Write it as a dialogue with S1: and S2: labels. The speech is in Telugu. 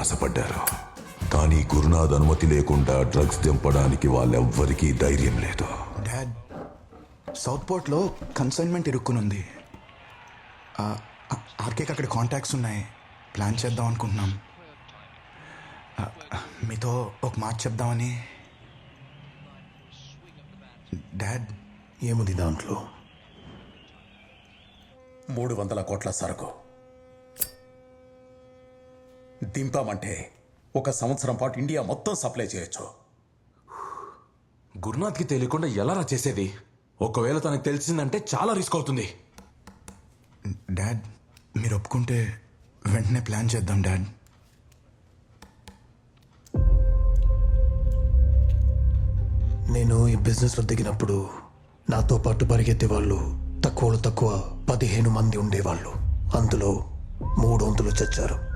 S1: ఆశపడ్డారు కానీ గురునాథ్ అనుమతి లేకుండా డ్రగ్స్ దింపడానికి వాళ్ళెవ్వరికీ ధైర్యం లేదు.
S2: డాడ్ సౌత్ పోర్ట్లో కన్సైన్మెంట్ ఇరుక్కునుంది. ఆర్కేకి అక్కడ కాంటాక్ట్స్ ఉన్నాయి. ప్లాన్ చేద్దాం అనుకుంటున్నాం. మీతో ఒక మాట చెప్దామని. డాడ్
S3: ఏముంది దాంట్లో? మూడు వందల కోట్ల సరుకు. దింపామంటే ఒక సంవత్సరం పాటు ఇండియా మొత్తం సప్లై చేయొచ్చు.
S4: గురునాథ్కి తెలియకుండా ఎలా రా చేసేది? ఒకవేళ తనకు తెలిసిందంటే చాలా రిస్క్ అవుతుంది.
S2: డాడ్ మీరు ఒప్పుకుంటే వెంటనే ప్లాన్ చేద్దాం డాడ్.
S3: నేను ఈ బిజినెస్లో దిగినప్పుడు నాతో పాటు పరిగెత్తే వాళ్ళు తక్కువలో తక్కువ పదిహేను మంది ఉండేవాళ్ళు. అందులో మూడు వంతులు చచ్చారు.